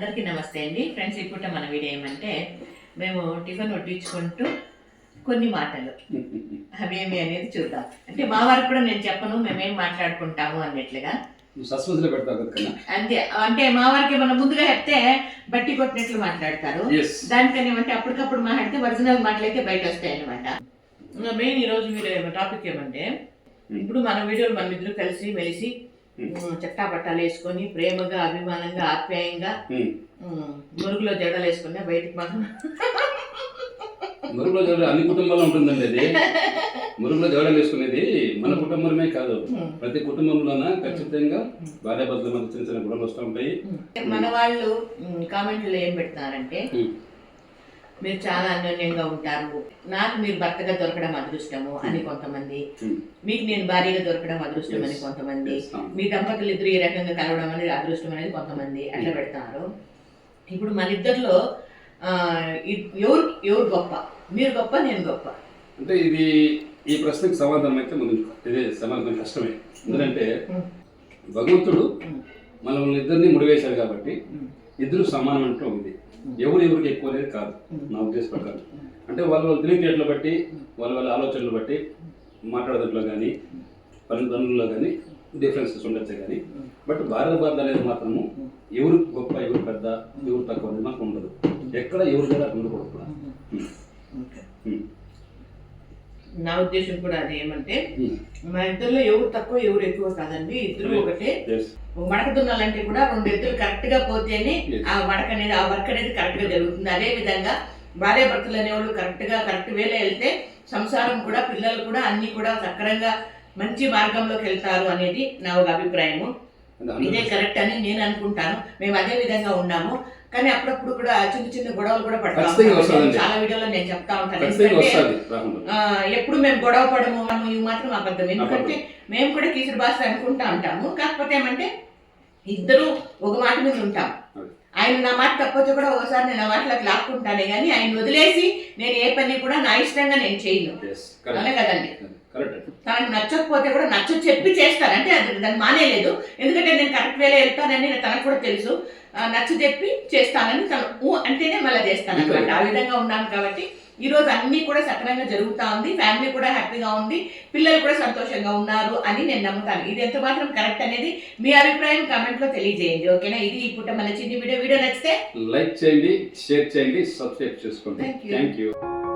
అందరికీ నమస్తే అండి. ఫ్రెండ్స్ ఇప్పుడు మన వీడియో ఏమంటే మేము టిఫిన్ వడ్డించుకుంటూ కొన్ని మాటలు. అవేమి అనేది చూద్దాం. అంటే మా వారికి కూడా నేను చెప్పను మేమేం మాట్లాడుకుంటాము అన్నట్లుగా. అంతే. అంటే మా వారికి మనం ముందుగా చెప్తే బట్టి కొట్టినట్లు మాట్లాడతారు. దానికని ఏమంటే అప్పటికప్పుడు మాట్లాడితే ఒరిజినల్ మాటలైతే బయట వస్తాయి అనమాట మెయిన్ ఈరోజు వీడియో టాపిక్ ఏమంటే ఇప్పుడు మన వీడియోలు మన ఇద్దరు కలిసి మెలిసి చట్టా పట్టాలు వేసుకొని ప్రేమగా అభిమానంగా ఆప్యాయంగా మురుగులో జడలు వేసుకుని బయటికి మనం మురుగులో జోడ అన్ని కుటుంబాల్లో ఉంటుందండి అది. మురుగులో జోడలు వేసుకునేది మన కుటుంబమే కాదు. ప్రతి కుటుంబంలోన ఖచ్చితంగా భార్య భర్తల మధ్య చిన్న చిన్న గొడవలు వస్తూ ఉంటాయి. మన వాళ్ళు కామెంట్లో ఏం పెడుతున్నారంటే ఉమ్. మీరు చాలా అన్యోన్యంగా ఉంటారు. నాకు మీరు భర్తగా దొరకడం అదృష్టము అని కొంతమంది. ఉమ్. మీకు నేను భార్యగా దొరకడం అదృష్టం అని. కొంతమంది. మీ దంపతులు ఇద్దరు ఈ రకంగా కలవడం అనేది అదృష్టం అనేది కొంతమంది అట్లా పెడతారు. ఇప్పుడు మన ఇద్దరిలో ఎవరు ఎవరు గొప్ప? మీరు గొప్ప నేను గొప్ప. అంటే ఇది ఈ ప్రశ్నకు సమాధానం అయితే ముందు ఇదే సమాధానం కష్టమే. ఎందుకంటే భగవంతుడు మనల్ని ఇద్దరిని ముడివేశారు కాబట్టి ఇద్దరు సమానం అంటూ ఉంది. ఎవరు ఎవరికి ఎక్కువ అనేది కాదు నా ఉద్దేశ ప్రకారం. అంటే వాళ్ళ వాళ్ళ తెలివితేటలు బట్టి వాళ్ళ వాళ్ళ ఆలోచనలు బట్టి మాట్లాడదంలో కానీ పనులలో కానీ డిఫరెన్సెస్ ఉండొచ్చు కానీ బట్ భారత భారత అనేది మాత్రము ఎవరు గొప్ప ఎవరు పెద్ద ఎవరు తక్కువ అనేది మాత్రం ఉండదు. ఎక్కడ ఎవరు కూడా ఉండకూడదు కూడా. నా ఉద్దేశం కూడా అది ఏమంటే ఉమ్. మా ఇద్దరిలో ఎవరు తక్కువ ఎవరు ఎక్కువ కాదండి. ఇద్దరు ఒకటే. మడక దున్నాలంటే కూడా రెండు ఎద్దులు కరెక్ట్గా పోతేనే. ఆ మడక అనేది ఆ వర్క్ అనేది కరెక్ట్గా జరుగుతుంది. అదే విధంగా భార్య భర్తలు అనేవాళ్ళు కరెక్ట్గా కరెక్ట్ వేలో వెళ్తే సంసారం కూడా పిల్లలు కూడా అన్ని కూడా సక్రంగా మంచి మార్గంలోకి వెళ్తారు అనేది నా ఒక అభిప్రాయము. ఇదే కరెక్ట్ అని నేను అనుకుంటాను. మేము అదే విధంగా ఉన్నాము. కానీ అప్పుడప్పుడు కూడా చిన్న చిన్న గొడవలు కూడా పడతా. చాలా వీడియోలో నేను చెప్తా ఉంటాను. ఎప్పుడు మేము గొడవ పడము మనం ఇవి మాత్రం అబద్ధం. ఎందుకంటే మేము కూడా కీసుడు భాష అనుకుంటా ఉంటాము. కాకపోతే ఏమంటే ఇద్దరు ఒక మాట మీద ఉంటాం. ఆయన నా మాట తప్పొచ్చు కూడా ఒకసారి నేను ఆ మాటలకు లాక్కుంటానే కానీ ఆయన వదిలేసి నేను ఏ పని కూడా నా ఇష్టంగా నేను చేయను. అవునే కదండి? తనకు నచ్చకపోతే కూడా నచ్చ చెప్పి చేస్తాను అంటే అది దాన్ని మానేయలేదు. ఎందుకంటే నేను కరెక్ట్ వేలో వెళ్తానని నేను తనకు కూడా తెలుసు. నచ్చ చెప్పి చేస్తానని తను అంటేనే మళ్ళీ చేస్తాను అనమాట ఆ విధంగా ఉన్నాను కాబట్టి ఈ రోజు అన్ని కూడా సక్రమంగా జరుగుతా ఉంది ఫ్యామిలీ కూడా హ్యాపీగా ఉంది పిల్లలు కూడా సంతోషంగా ఉన్నారు అని నేను నమ్ముతాను. ఇది ఎంత మాత్రం కరెక్ట్ అనేది మీ అభిప్రాయం కామెంట్లో తెలియజేయండి ఓకేనా? ఇది ఈ పూట మన చిన్ని వీడియో. వీడియో నచ్చితే లైక్ చేయండి షేర్ చేయండి సబ్స్క్రైబ్ చేసుకోండి. Thank you